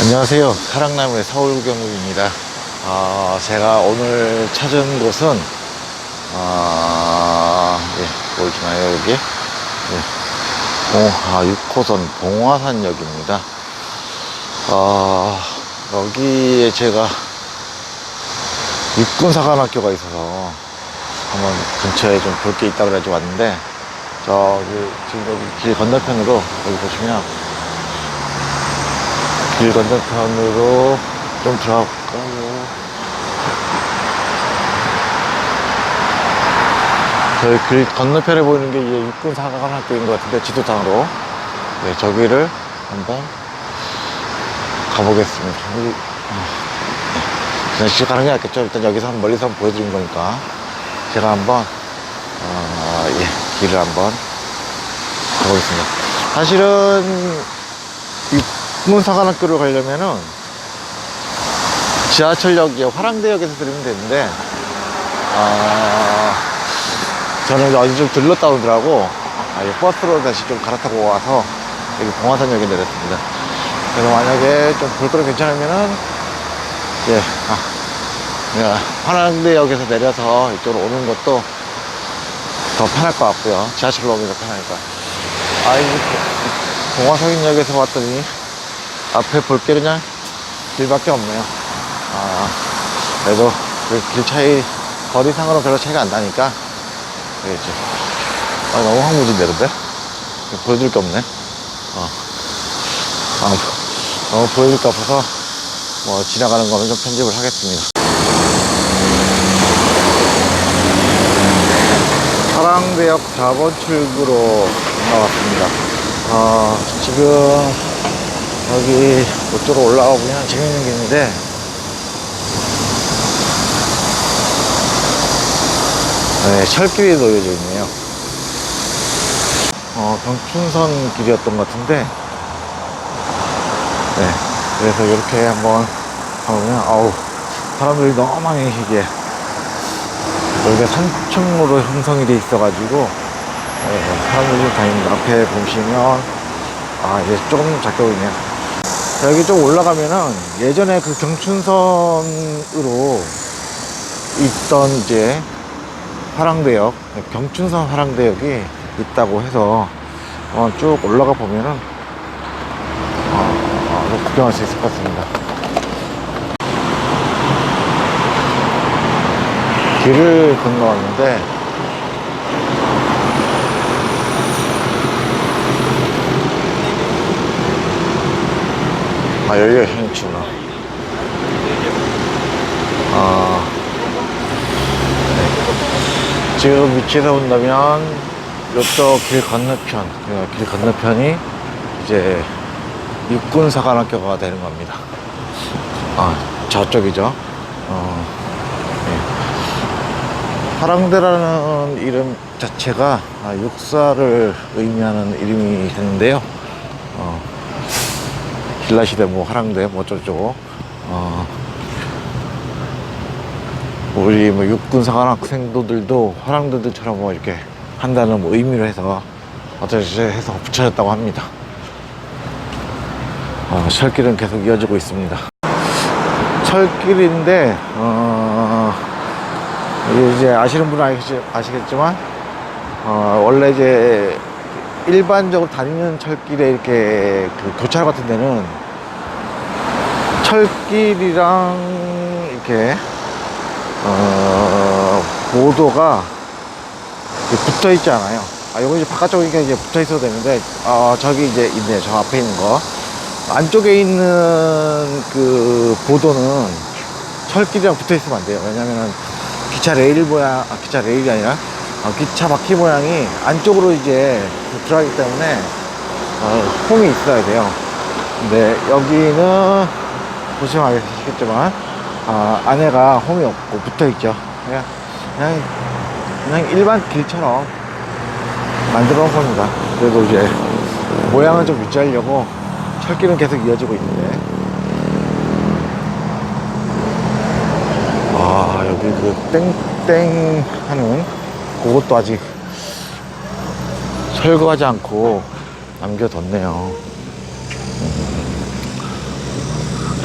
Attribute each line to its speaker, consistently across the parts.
Speaker 1: 안녕하세요. 사랑나무의 서울경국입니다. 아, 제가 오늘 찾은 곳은, 아, 예, 보이시나요, 여기? 예. 봉, 아, 6호선 봉화산역입니다. 아, 여기에 제가 육군사관학교가 있어서 한번 근처에 좀 볼 게 있다 그래가지고 왔는데, 저기, 지금 여기 길 건너편으로, 여기 보시면, 길 건너편으로 좀 들어갈까요? 저희 길 건너편에 보이는 게 이제 육군 사관 학교인 것 같은데 지도상으로 네 저기를 한번 가보겠습니다. 네. 그냥 시작하는 게 낫겠죠. 일단 여기서 한번 멀리서 한번 보여드린 거니까 제가 한번 어, 예, 길을 한번 가보겠습니다. 사실은 육군사관학교를 가려면은 지하철역 이제 화랑대역에서 들으면 되는데 아 저는 어디 좀 들렀다 오더라고. 아, 이 버스로 다시 좀 갈아타고 와서 여기 봉화산역에 내렸습니다. 그래서 만약에 좀 볼 거는 괜찮으면은 예, 아, 예, 화랑대역에서 내려서 이쪽으로 오는 것도 더 편할 것 같고요. 지하철로 오면 더 편하니까. 아 이제 봉화산역에서 왔더니 앞에 볼 게 그냥 길밖에 없네요. 아, 그래도 그 길 차이, 거리상으로 별로 차이가 안 나니까, 그겠지. 아, 너무 황무진데, 근데? 보여줄 게 없네. 어. 아, 너무 보여줄 게 없어서, 뭐, 지나가는 거는 좀 편집을 하겠습니다. 사랑대역 4번 출구로 나왔습니다. 아, 지금, 여기 이쪽으로 올라가 보면 재밌는 게 있는데. 네, 철길이 놓여져 있네요. 어, 경춘선 길이었던 것 같은데. 네, 그래서 이렇게 한번 가보면 아우 사람들이 너무 많이 계시기에. 여기가 산책로로 형성이 돼 있어 가지고 네, 사람들이 좀 다닙니다 앞에 보시면 아 이제 조금 작게 보이네요 여기 좀 올라가면은 예전에 그 경춘선으로 있던 이제 화랑대역, 경춘선 화랑대역이 있다고 해서 어, 쭉 올라가 보면은 어, 어, 구경할 수 있을 것 같습니다. 길을 건너왔는데 아, 여기가 현이구나. 아, 네. 지금 위치에서 본다면, 이쪽 길 건너편, 그길 건너편이 이제 육군사관학교가 되는 겁니다. 아, 저쪽이죠. 어, 네. 화랑대라는 이름 자체가 아, 육사를 의미하는 이름이 됐는데요. 어, 신라시대 뭐 화랑대 뭐 어쩌고저쩌고 어, 우리 뭐 육군사관 학생도들도 화랑대들처럼 뭐 이렇게 한다는 뭐 의미로 해서 어쩌지 해서 붙여졌다고 합니다. 어, 철길은 계속 이어지고 있습니다. 철길인데 어, 이제 아시는 분은 아시겠, 아시겠지만 어, 원래 이제 일반적으로 다니는 철길에 이렇게 그 교차로 같은 데는 철길이랑 이렇게 어, 보도가 붙어 있지 않아요. 아, 요거 이제 바깥쪽이니까 이제 붙어 있어도 되는데, 아, 저기 이제 있네요. 저 앞에 있는 거. 안쪽에 있는 그 보도는 철길이랑 붙어 있으면 안 돼요. 왜냐면은 기차 레일 모양, 아, 기차 레일이 아니라 어, 기차 바퀴 모양이 안쪽으로 이제 들어가기 때문에 어, 홈이 있어야 돼요. 근데 여기는 보시면 아시겠지만 아, 안에가 홈이 없고 붙어 있죠. 그냥, 그냥 일반 길처럼 만들어 놓은 겁니다. 그래도 이제 모양은 좀 유지하려고 철길은 계속 이어지고 있는데 아 여기 그 땡땡 하는 그것도 아직 철거하지 않고 남겨뒀네요. 음.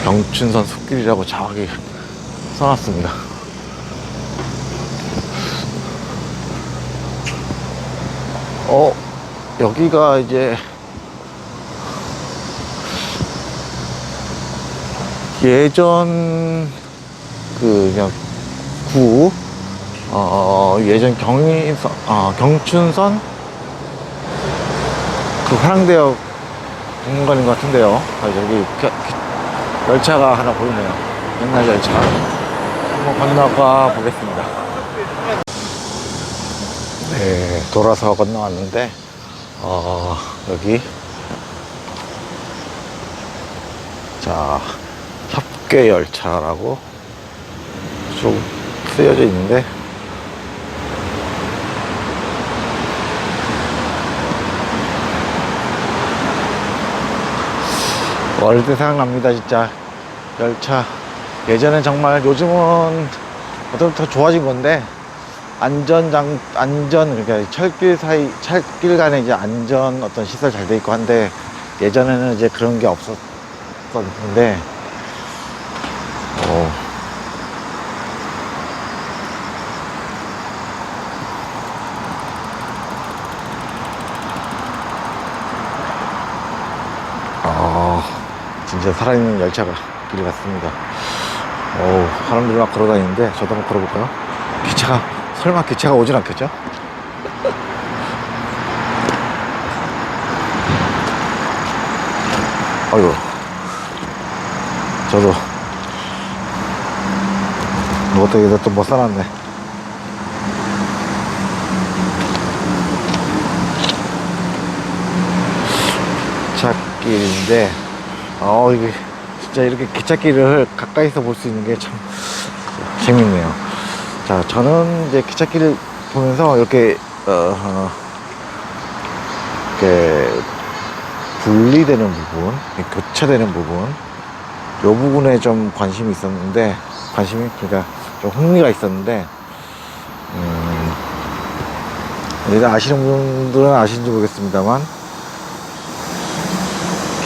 Speaker 1: 경춘선 숲길이라고 저기 써놨습니다. 어, 여기가 이제 예전 그 그냥 구 어, 예전 경인선 아 경춘선 그 화랑대역 공간인 것 같은데요. 아, 여기 겨- 기- 열차가 하나 보이네요. 옛날 열차. 한번 건너가 보겠습니다. 네, 돌아서 건너왔는데, 어, 여기. 자, 협계 열차라고 쭉 쓰여져 있는데, 월드 생각납니다, 진짜. 열차. 예전엔 정말 요즘은 더 좋아진 건데, 안전장, 안전, 그러니까 철길 사이, 철길 간에 이제 안전 어떤 시설 잘 돼 있고 한데, 예전에는 이제 그런 게 없었었는데, 진짜 살아있는 열차가 길이 갔습니다. 어우, 사람들이 막 걸어 다니는데, 저도 한번 걸어볼까요? 기차가, 설마 기차가 오진 않겠죠? 아이고, 저도, 어떻게 해서 또못 살았네. 기차길인데, 어, 이게, 진짜 이렇게 기차길을 가까이서 볼 수 있는 게 참 재밌네요. 자, 저는 이제 기차길을 보면서 이렇게, 어, 어, 이렇게 분리되는 부분, 교차되는 부분, 요 부분에 좀 관심이 있었는데, 관심이, 그러니까 좀 흥미가 있었는데, 음, 아시는 분들은 아시는지 모르겠습니다만,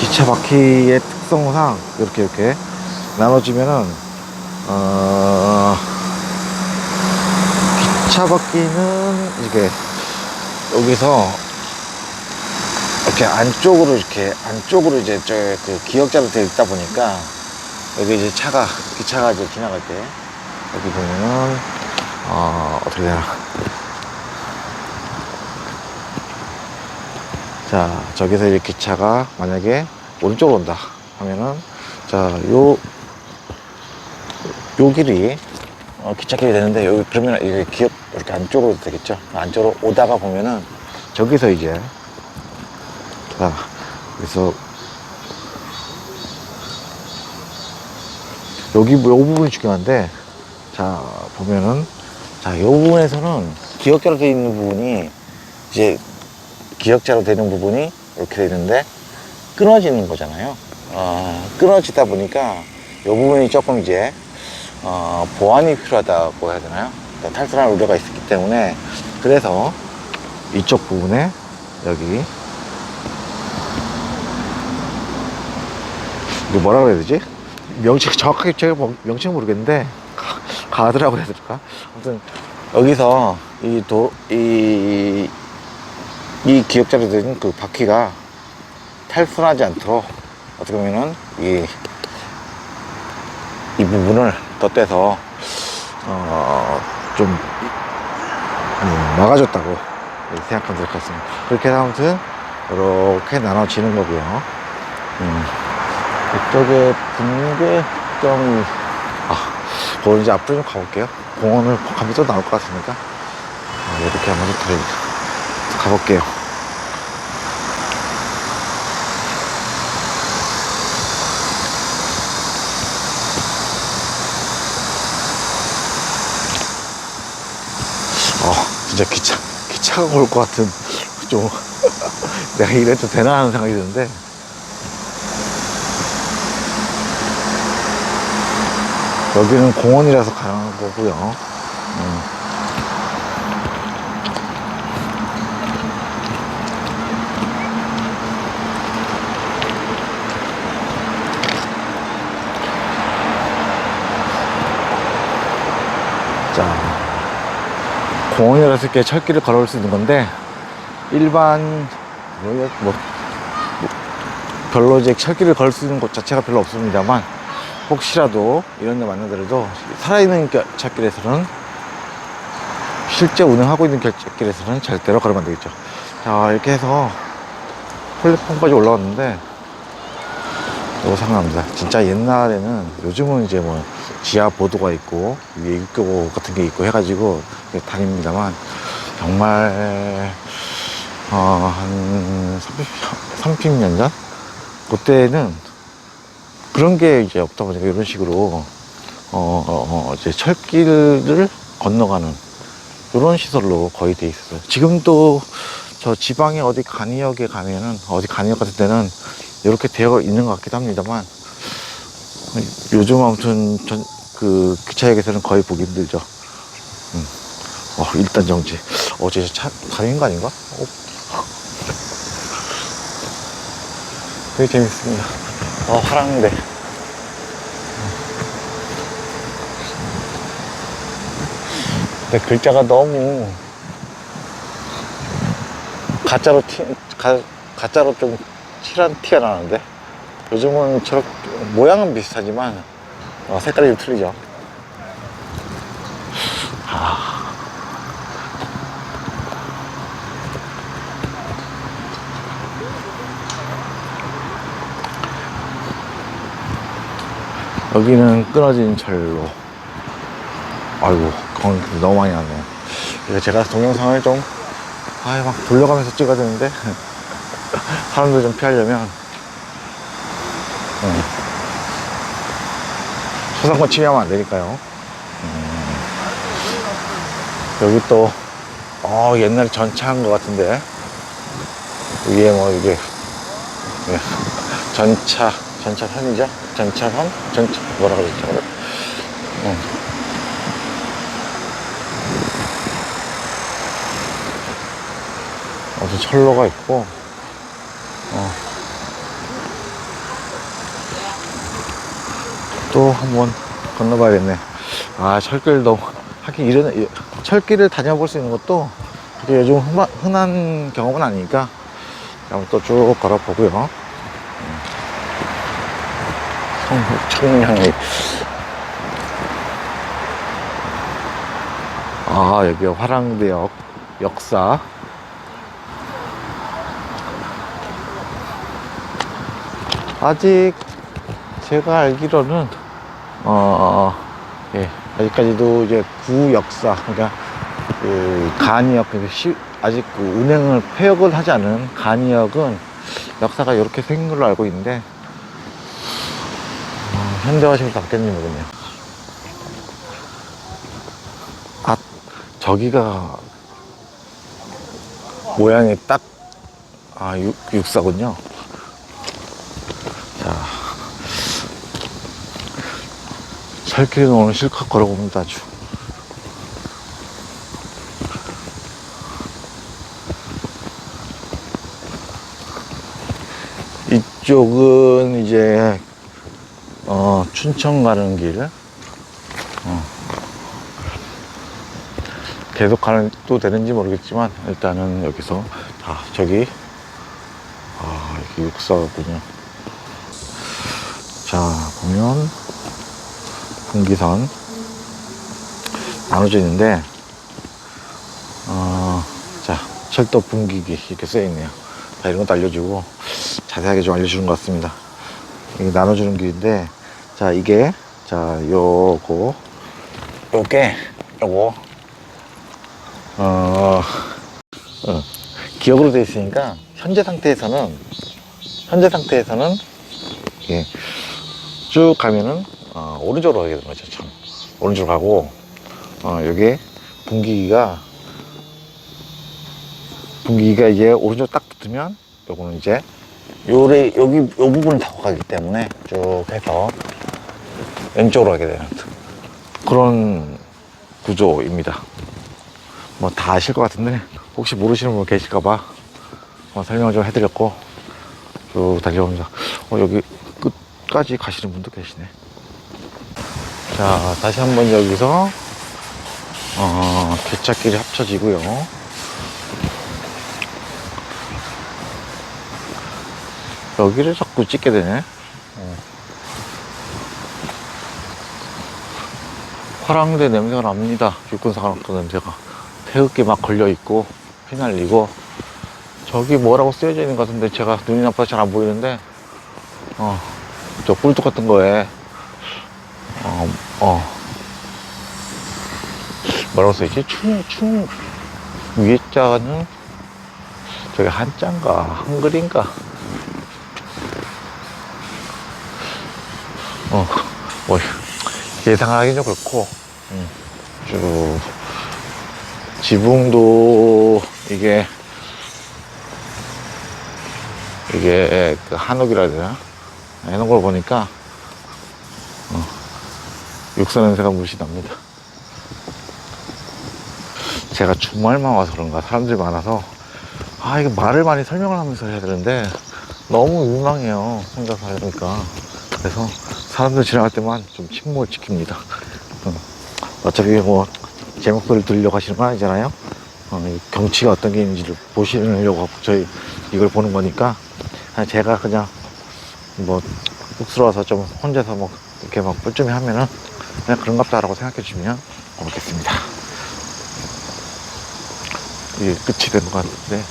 Speaker 1: 기차 바퀴의 특성상 이렇게 이렇게 나눠지면은 어 기차 바퀴는 이렇게 여기서 이렇게 안쪽으로 이렇게 안쪽으로 이제 저그 기역자로 되어 있다 보니까 여기 이제 차가 기차가 이제 지나갈 때 여기 보면은 어 어떻게 되나. 자, 저기서 이 기차가 만약에 오른쪽으로 온다 하면은, 자, 요, 요 길이, 어, 기차길이 되는데, 여기, 그러면 이게 기업, 이렇게 안쪽으로 되겠죠? 안쪽으로 오다가 보면은, 저기서 이제, 자, 그래서, 여기, 요 부분이 중요한데, 자, 보면은, 자, 요 부분에서는 기억자로 되어 있는 부분이, 이제, 기역자로 되는 부분이 이렇게 되는데 끊어지는 거잖아요. 어, 끊어지다 보니까 이 부분이 조금 이제 어, 보완이 필요하다고 해야 되나요? 그러니까 탈선할 우려가 있기 때문에 그래서 이쪽 부분에 여기 이거 뭐라 그래야 되지? 명칭 정확하게 제가 뭐- 명칭 모르겠는데 가, 가드라고 해야 될까? 아무튼 여기서 이 도, 이, 이 기억자로 된 그 바퀴가 탈선하지 않도록 어떻게 보면은 이, 이 부분을 덧대서 어, 좀 음, 막아줬다고 생각하면 될 것 같습니다. 그렇게 해서 아무튼 이렇게 나눠지는 거고요. 음, 이쪽에 분계점이 아, 거기 이제 앞으로 좀 가볼게요. 공원을 가면 또 나올 것 같으니까 아, 이렇게 한번 좀 달립니다. 가볼게요. 어, 진짜 기차, 기차가 올 것 같은, 좀, 내가 이래도 되나 하는 생각이 드는데, 여기는 공원이라서 가능한 거고요. 음. 자, 갔을 때 철길을 걸어올 수 있는 건데, 일반, 뭐, 뭐, 별로 이제 철길을 걸을 수 있는 곳 자체가 별로 없습니다만, 혹시라도 이런 데 만나더라도 살아있는 겨- 철길에서는 실제 운행하고 있는 길에서는 절대로 걸으면 안 되겠죠. 자, 이렇게 해서 플랫폼까지 올라왔는데, 이거 상관합니다. 진짜 옛날에는, 요즘은 이제 뭐, 지하 보도가 있고, 위에 육교 같은 게 있고 해가지고 다닙니다만, 정말, 어, 한 30, 30년 전? 그때는 그런 게 이제 없다 보니까 이런 식으로, 어, 어, 어, 이제 철길을 건너가는 이런 시설로 거의 돼 있어요. 지금도 저 지방에 어디 간이역에 가면은 어디 간이역 같은 데는 이렇게 되어 있는 것 같기도 합니다만 요즘 아무튼 전, 그 기차역에서는 거의 보기 힘들죠. 음. 어, 일단 정지. 어제 차 다니는 거 아닌가? 어. 되게 재밌습니다. 어, 화랑대. 근데 글자가 너무 가짜로 티, 가, 가짜로 좀 칠한 티가 나는데 요즘은 저렇게 모양은 비슷하지만 어, 색깔이 좀 틀리죠. 아. 여기는 끊어진 철로. 아이고, 거기 너무 많이 나네. 제가 동영상을 좀, 아이, 막 돌려가면서 찍어야 되는데, 사람들 좀 피하려면, 음. 소상권 침해하면 안 되니까요. 음. 여기 또, 어, 옛날에 전차한 것 같은데, 위에 뭐 이게, 예, 전차, 전차선이죠? 전차선? 전차, 뭐라 그랬죠? 음. 무슨 철로가 있고, 어. 또 한번 건너봐야겠네. 아, 철길도, 하긴 이런, 철길을 다녀볼 수 있는 것도 그렇게 요즘 흔한 경험은 아니니까 한번 또 쭉 걸어보고요. 성, 청량리. 아, 여기가 화랑대역 역사. 아직 제가 알기로는 어, 예, 아직까지도 이제 구 역사, 그러니까 그 간이역, 그 시- 아직 그 운행을 폐역을 하지 않은 간이역은 역사가 이렇게 생긴 걸로 알고 있는데 어, 현대화시면 바뀌었는지 모르겠네요. 아, 저기가 모양이 딱 아, 육, 육사군요. 살 길은 오늘 실컷 걸어봅니다, 아주. 이쪽은 이제, 어, 춘천 가는 길. 어. 계속 가는 또 되는지 모르겠지만, 일단은 여기서, 자, 저기, 아, 이게 육사군요. 자, 보면, 분기선 나눠져 있는데, 어, 자, 철도 분기기 이렇게 써 있네요. 자, 이런 것도 알려주고, 자세하게 좀 알려주는 것 같습니다. 이게 나눠주는 길인데, 자, 이게, 자, 요거, 요게, 요거, 어, 어, 기억으로 되어 있으니까, 현재 상태에서는, 현재 상태에서는, 이게 쭉 가면은, 어, 오른쪽으로 가게 되는 거죠, 참. 오른쪽으로 가고, 어, 여기 분기기가, 분기기가 이제 오른쪽 딱 붙으면, 요거는 이제, 요래, 여기, 요 부분을 타고 가기 때문에 쭉 해서 왼쪽으로 가게 되는 그런 구조입니다. 뭐 다 아실 것 같은데, 혹시 모르시는 분 계실까봐 어, 설명을 좀 해드렸고, 쭉 달려옵니다. 어, 여기 끝까지 가시는 분도 계시네. 자, 다시 한번 여기서 어, 개차길이 합쳐지고요. 여기를 자꾸 찍게 되네. 어. 화랑대 냄새가 납니다. 육군사관학교 냄새가. 태극기 막 걸려있고, 휘날리고, 저기 뭐라고 쓰여져 있는 것 같은데 제가 눈이 나빠서 잘 안 보이는데, 어, 저 꿀뚝 같은 거에, 어, 어, 뭐라고 써있지? 충, 충, 위에 자는 저게 한자인가, 한글인가. 어, 뭐, 예상하기 좀 그렇고, 음, 쭉, 지붕도 이게, 이게 그 한옥이라 해야 되나? 해놓은 걸 보니까, 어, 육수 냄새가 물씬 납니다. 제가 주말만 와서 그런가? 사람들이 많아서 아 이거 말을 많이 설명을 하면서 해야 되는데 너무 민망해요 혼자서 하니까. 그래서 사람들 지나갈 때만 좀 침묵을 지킵니다. 음, 어차피 뭐 제 목소리를 들으려고 하시는 건 아니잖아요. 어, 이 경치가 어떤 게 있는지를 보시려고 저희 이걸 보는 거니까 제가 그냥 뭐 쑥스러워서 좀 혼자서 뭐 이렇게 막 뿔쯤이 하면은 그냥 그런갑다라고 생각해 주시면 고맙겠습니다 이게 끝이 된것 같은데.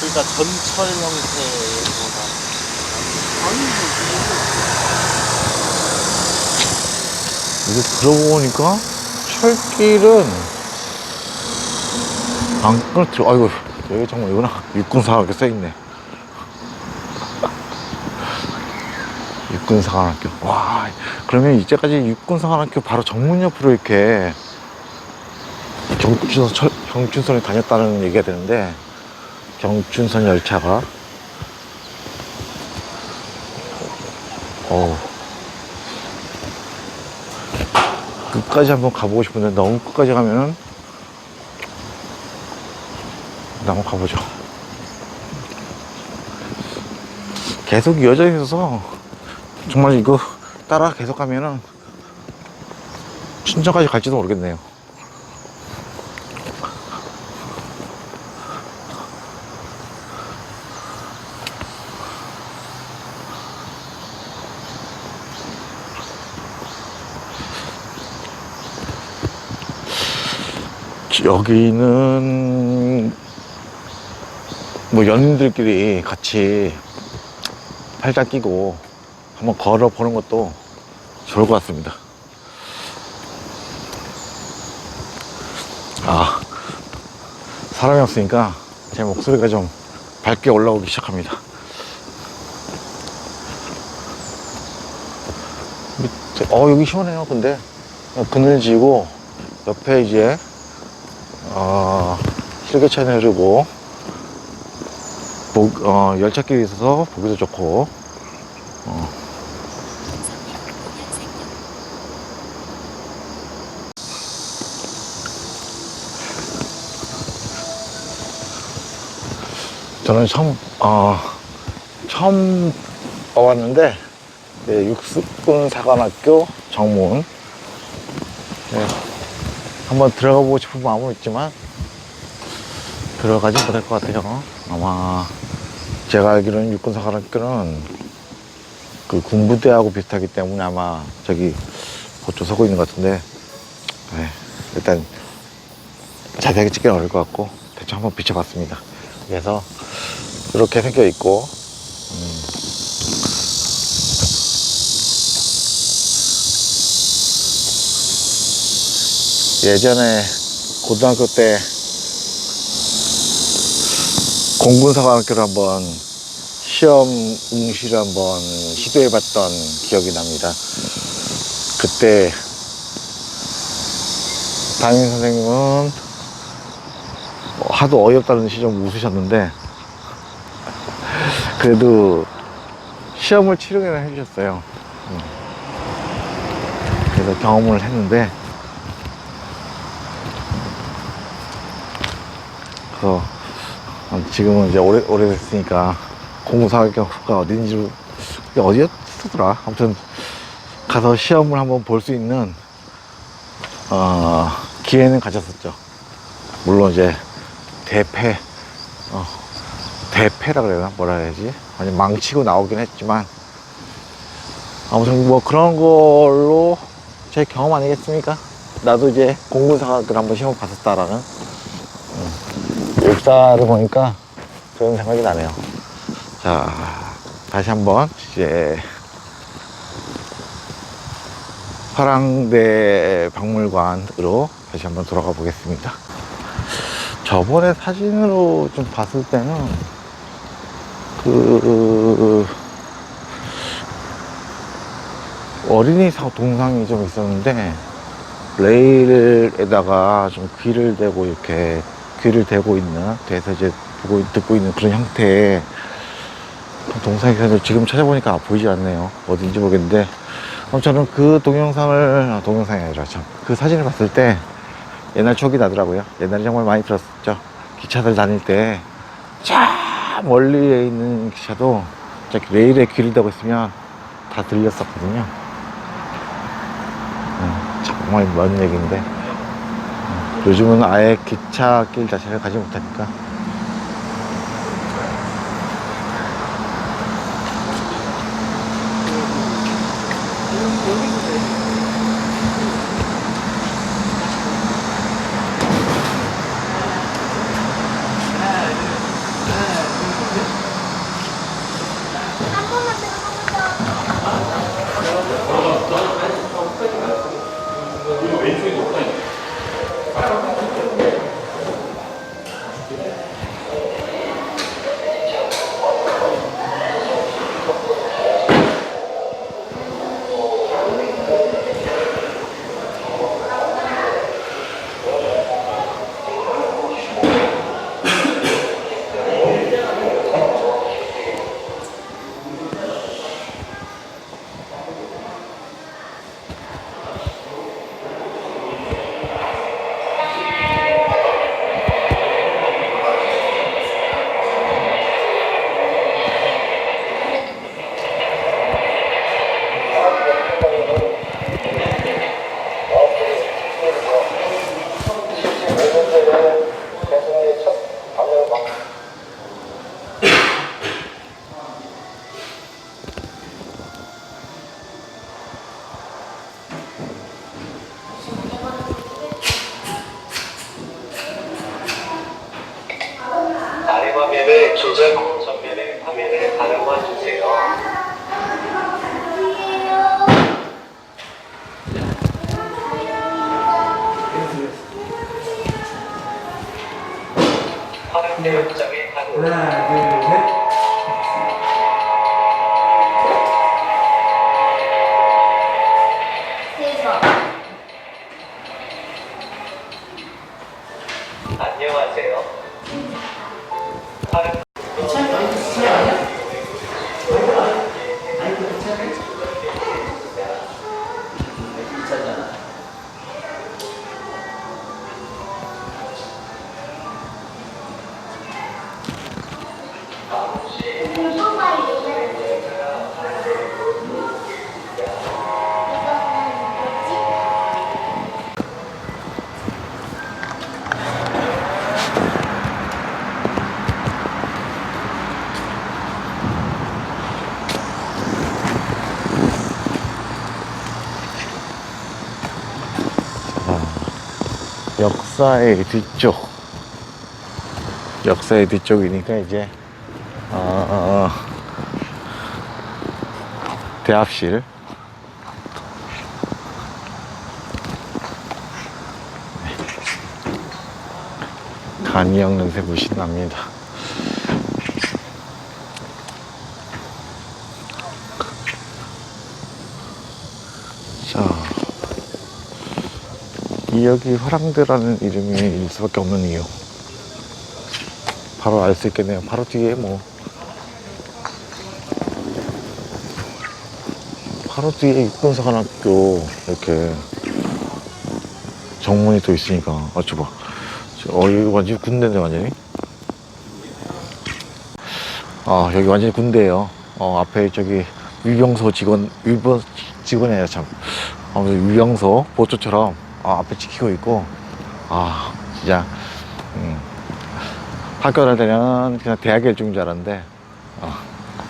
Speaker 2: 그러니까 전철 형태보다
Speaker 1: 이게 들어보고 보니까 철길은 안 끊어뜨려. 아이고, 여기 정말 이거나 육군사관학교 써있네. 육군사관학교. 와, 그러면 이제까지 육군사관학교 바로 정문 옆으로 이렇게 경춘선, 철, 경춘선에 다녔다는 얘기가 되는데, 경춘선 열차가, 어우. 끝까지 한번 가보고 싶은데 너무 끝까지 가면은 한번 가보죠. 계속 이어져 있어서 정말 이거 따라 계속 가면은 춘천까지 갈지도 모르겠네요. 여기는 뭐 연인들끼리 같이 팔짱 끼고 한번 걸어 보는 것도 좋을 것 같습니다. 아, 사람이 없으니까 제 목소리가 좀 밝게 올라오기 시작합니다. 어, 여기 시원해요, 근데. 그늘 지고, 옆에 이제 어, 실개천이 흐르고, 복, 어, 열차길이 있어서 보기도 좋고, 어. 저는 처음, 어, 처음 와봤는데, 네, 육습군 사관학교 정문. 네, 한번 들어가 보고 싶은 마음은 있지만 들어가지 못할 것 같아요. 아마 제가 알기로는 육군사관학교는 그 군부대하고 비슷하기 때문에 아마 저기 고쳐 서고 있는 것 같은데 네, 일단 자세하게 찍기는 어려울 것 같고 대충 한번 비춰봤습니다. 그래서 이렇게 생겨 있고 예전에 고등학교 때 공군사관학교를 한번 시험 응시를 한번 시도해 봤던 기억이 납니다. 그때 담임 선생님은 하도 어이없다는 좀 웃으셨는데 그래도 시험을 치르기는 해주셨어요. 음. 그래서 경험을 했는데 그래서 지금은 이제 오래 오래됐으니까 공사가 어딘지 어디였더라 아무튼 가서 시험을 한번 볼 수 있는 어, 기회는 가졌었죠. 물론 이제 대패 어, 대패라 그래야 뭐라 해야지 완전 망치고 나오긴 했지만 아무튼 뭐 그런 걸로 제 경험 아니겠습니까? 나도 이제 공군사학을 한번 시험 봤었다라는 음, 역사를 보니까 그런 생각이 나네요. 자, 다시 한번 이제 화랑대 박물관으로 다시 한번 돌아가 보겠습니다. 저번에 사진으로 좀 봤을 때는 그 어린이 사 동상이 좀 있었는데 레일에다가 좀 귀를 대고 이렇게 귀를 대고 있는 돼서 이제 보고 듣고 있는 그런 형태의 있었는데 지금 찾아보니까 보이지 않네요. 어딘지 모르겠는데. 어, 저는 그 동영상을 아, 동영상이 아니라 참 그 사진을 봤을 때 옛날 추억이 나더라고요. 옛날에 정말 많이 들었었죠. 기차들 다닐 때저 멀리에 있는 기차도 레일에 귀를 대고 있으면 다 들렸었거든요. 음, 정말 먼 얘기인데. 음, 요즘은 아예 기차길 자체를 가지 못하니까 역사의 뒤쪽 역사의 뒤쪽이니까 이제 어, 대합실. 간이형 냄새 무신 납니다 자 이 여기 화랑대라는 이름이 일 수밖에 없는 이유. 바로 알 수 있겠네요. 바로 뒤에 뭐. 바로 뒤에 육군사관학교 이렇게 정문이 또 있으니까. 아 저봐. 저- 어 여기 완전히 군대인데 완전히? 아 여기 완전히 군대예요. 어 앞에 저기 위병소 직원 위병 직원이에요 참. 어, 위병소 보초처럼 아, 앞에 지키고 있고 아 진짜 음, 학교 다닐 때는 그냥 대학 일중인 줄 알았는데 어.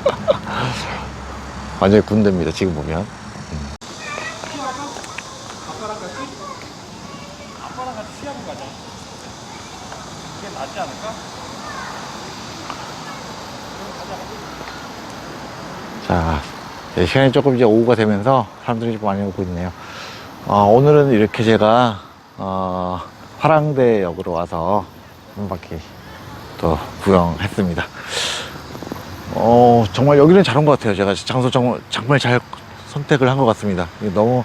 Speaker 1: 완전히 군대입니다 지금 보면
Speaker 2: 시합을 가자. 그게 낫지 않을까?
Speaker 1: 자, 이제 시간이 조금 이제 오후가 되면서 사람들이 좀 많이 오고 있네요. 어, 오늘은 이렇게 제가, 어, 화랑대 역으로 와서 한 바퀴 또 구경했습니다. 어, 정말 여기는 잘한 것 같아요. 제가 장소 정말, 정말 잘 선택을 한 것 같습니다. 너무,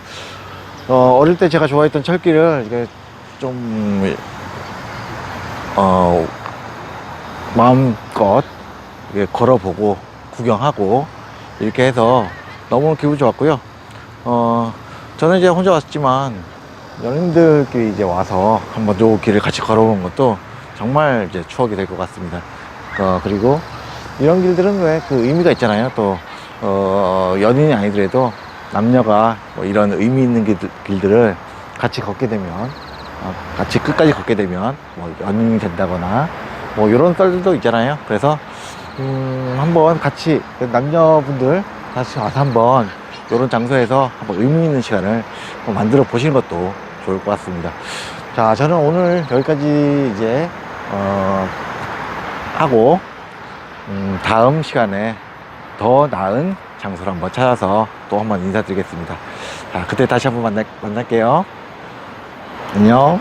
Speaker 1: 어, 어릴 때 제가 좋아했던 철길을 이게 좀, 어, 마음껏 이렇게 걸어보고 구경하고 이렇게 해서 너무 기분 좋았고요. 어, 저는 이제 혼자 왔지만 연인들끼리 이제 와서 한번 요 길을 같이 걸어보는 것도 정말 이제 추억이 될 것 같습니다. 어, 그리고 이런 길들은 왜 그 의미가 있잖아요. 또, 어, 연인이 아니더라도 남녀가 뭐 이런 의미 있는 길들, 길들을 같이 걷게 되면, 어, 같이 끝까지 걷게 되면 뭐 연인이 된다거나 뭐 이런 썰들도 있잖아요. 그래서 음, 한번 같이 그 남녀분들 다시 와서 한번 이런 장소에서 한번 의미 있는 시간을 만들어 보시는 것도 좋을 것 같습니다. 자, 저는 오늘 여기까지 이제 어, 하고 음, 다음 시간에 더 나은 장소를 한번 찾아서 또 한번 인사드리겠습니다. 자, 그때 다시 한번 만나, 만날게요. 안녕.